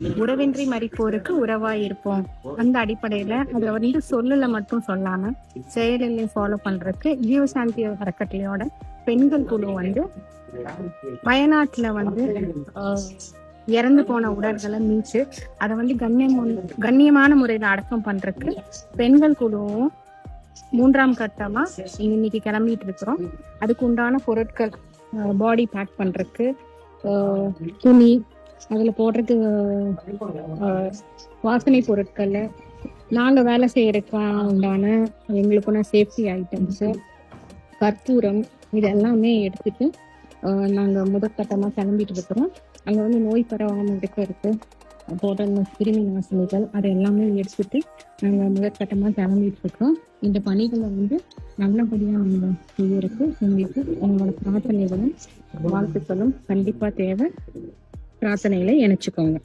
உறவின்றி மறிப்போருக்கு உறவாய் இருப்போம் அந்த அடிப்படையில அதை வந்து சொல்லல மட்டும் சொல்லாம செயலிலையும் ஃபாலோ பண்றதுக்கு ஜீவசாந்தி அறக்கட்டளையோட பெண்கள் குழு வந்து வயநாட்டுல வந்து இறந்து போன உடல்களை மீச்சு அதை வந்து கண்ணியம் கண்ணியமான முறையில் அடக்கம் பண்றதுக்கு பெண்கள் குழுவும் மூன்றாம் கட்டமா இன்னைக்கு கிளம்பிட்டு இருக்கிறோம். அதுக்கு உண்டான பொருட்கள் பாடி பேக் பண்றதுக்கு துணி அதுல போடுறதுக்கு வாசனை பொருட்கள் நாங்க வேலை செய்யறதுக்கு உண்டான எங்களுக்குள்ள சேஃப்டி ஐட்டம்ஸ் கற்பூரம் இது எல்லாமே எடுத்துட்டு நாங்கள் நாங்க முதற்கட்டமா கிளம்பிட்டு இருக்கிறோம். அங்க வந்து நோய் பரவாமல் இருக்கிறதுக்கு போடுற கிருமி நாசினிகள் அது எல்லாமே எடுத்துட்டு நாங்க முதற்கட்டமா கிளம்பிட்டு இருக்கோம். இந்த பணிகளை வந்து நல்லபடியா நம்ம செய்யறதுக்கு உங்களுக்கு உங்களோட பிரார்த்தனைகளும் வாழ்த்துக்களும் கண்டிப்பா தேவை. பிரார்த்தனைகளை இணைச்சுக்கோங்க.